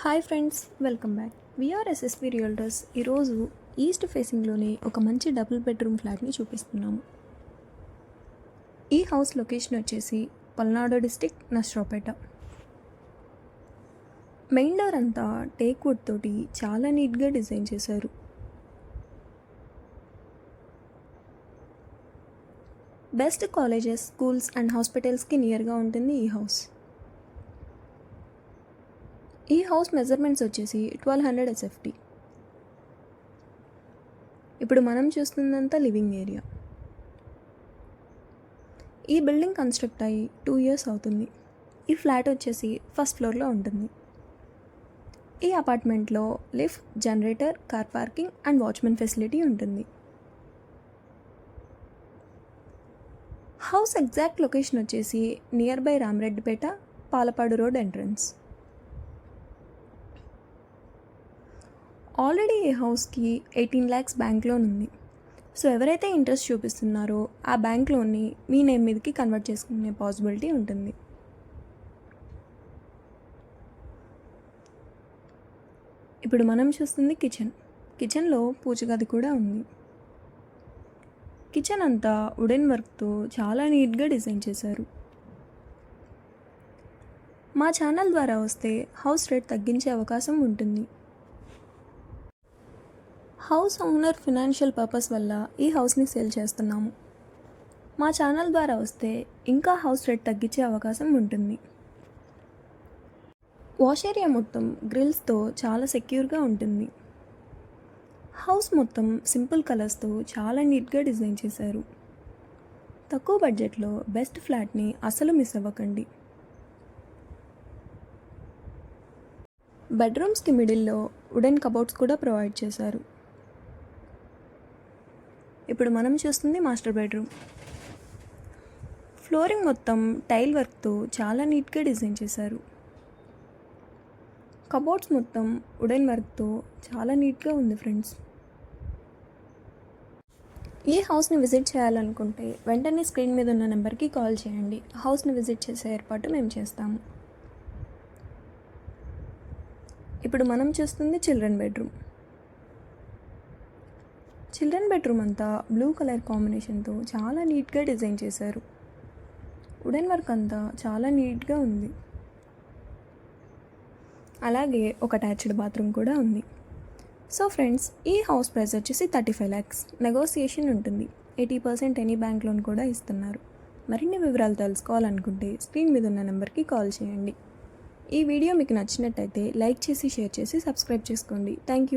Hi friends welcome back. VR SSP realtors ఈరోజు east ఫేసింగ్లోనే ఒక మంచి డబుల్ బెడ్రూమ్ ఫ్లాట్ని చూపిస్తున్నాము. ఈ హౌస్ లొకేషన్ వచ్చేసి Palnadu district Nasrapeta main door అంతా టేక్ వుడ్ తోటి చాలా నీట్గా డిజైన్ చేశారు. బెస్ట్ కాలేజెస్ స్కూల్స్ అండ్ హాస్పిటల్స్కి నియర్గా ఉంటుంది ఈ హౌస్. ఈ హౌస్ మెజర్మెంట్స్ వచ్చేసి ట్వెల్వ్ హండ్రెడ్ ఎస్ఎఫ్టీ ఇప్పుడు మనం చూస్తుందంతా లివింగ్ ఏరియా. ఈ బిల్డింగ్ కన్స్ట్రక్ట్ అయ్యి టూ ఇయర్స్ అవుతుంది. ఈ ఫ్లాట్ వచ్చేసి ఫస్ట్ ఫ్లోర్లో ఉంటుంది. ఈ అపార్ట్మెంట్లో lift generator car parking and watchman facility ఉంటుంది. హౌస్ ఎగ్జాక్ట్ లొకేషన్ వచ్చేసి near by Ramareddypeta Palapadu road entrance. Already ఈ హౌస్కి ఎయిటీన్ ల్యాక్స్ బ్యాంక్ లోన్ ఉంది. సో ఎవరైతే ఇంట్రెస్ట్ చూపిస్తున్నారో ఆ బ్యాంక్ లోన్ని మీ నేమ్ మీదకి కన్వర్ట్ చేసుకునే పాసిబిలిటీ ఉంటుంది. ఇప్పుడు మనం చూస్తుంది కిచెన్. కిచెన్లో పూజ గది కూడా ఉంది. కిచెన్ అంతా వుడెన్ వర్క్తో చాలా నీట్గా డిజైన్ చేశారు. మా ఛానల్ ద్వారా వస్తే హౌస్ రేట్ తగ్గించే అవకాశం ఉంటుంది. హౌస్ ఓనర్ ఫినాన్షియల్ పర్పస్ వల్ల ఈ హౌస్ని సేల్ చేస్తున్నాము. మా ఛానల్ ద్వారా వస్తే ఇంకా హౌస్ రేట్ తగ్గించే అవకాశం ఉంటుంది. వాష్ ఏరియా మొత్తం గ్రిల్స్తో చాలా సెక్యూర్గా ఉంటుంది. హౌస్ మొత్తం సింపుల్ కలర్స్తో చాలా నీట్గా డిజైన్ చేశారు. తక్కువ బడ్జెట్లో బెస్ట్ ఫ్లాట్ని అసలు మిస్ అవ్వకండి. బెడ్రూమ్స్కి మిడిల్లో వుడెన్ కబోర్డ్స్ కూడా ప్రొవైడ్ చేశారు. ఇప్పుడు మనం చూస్తుంది మాస్టర్ బెడ్రూమ్. ఫ్లోరింగ్ మొత్తం టైల్ వర్క్తో చాలా నీట్గా డిజైన్ చేశారు. కబోర్డ్స్ మొత్తం వుడెన్ వర్క్తో చాలా నీట్గా ఉంది ఫ్రెండ్స్. ఈ హౌస్ని విజిట్ చేయాలనుకుంటే వెంటనే స్క్రీన్ మీద ఉన్న నెంబర్కి కాల్ చేయండి. హౌస్ని విజిట్ చేసే ఏర్పాటు మేము చేస్తాము ఇప్పుడు మనం చూస్తుంది చిల్డ్రన్ బెడ్రూమ్. చిల్డ్రన్ బెడ్రూమ్ అంతా బ్లూ కలర్ కాంబినేషన్తో చాలా నీట్గా డిజైన్ చేశారు. వుడెన్ వర్క్ అంతా చాలా నీట్గా ఉంది. అలాగే ఒక అటాచ్డ్ బాత్రూమ్ కూడా ఉంది. సో ఫ్రెండ్స్ ఈ హౌస్ ప్రైస్ వచ్చేసి థర్టీ ఫైవ్ ల్యాక్స్. నెగోసియేషన్ ఉంటుంది. Eighty percent any bank loan కూడా ఇస్తున్నారు. మరిన్ని వివరాలు తెలుసుకోవాలనుకుంటే స్క్రీన్ మీద ఉన్న నెంబర్కి కాల్ చేయండి. ఈ వీడియో మీకు నచ్చినట్టయితే లైక్ చేసి షేర్ చేసి సబ్స్క్రైబ్ చేసుకోండి. Thank you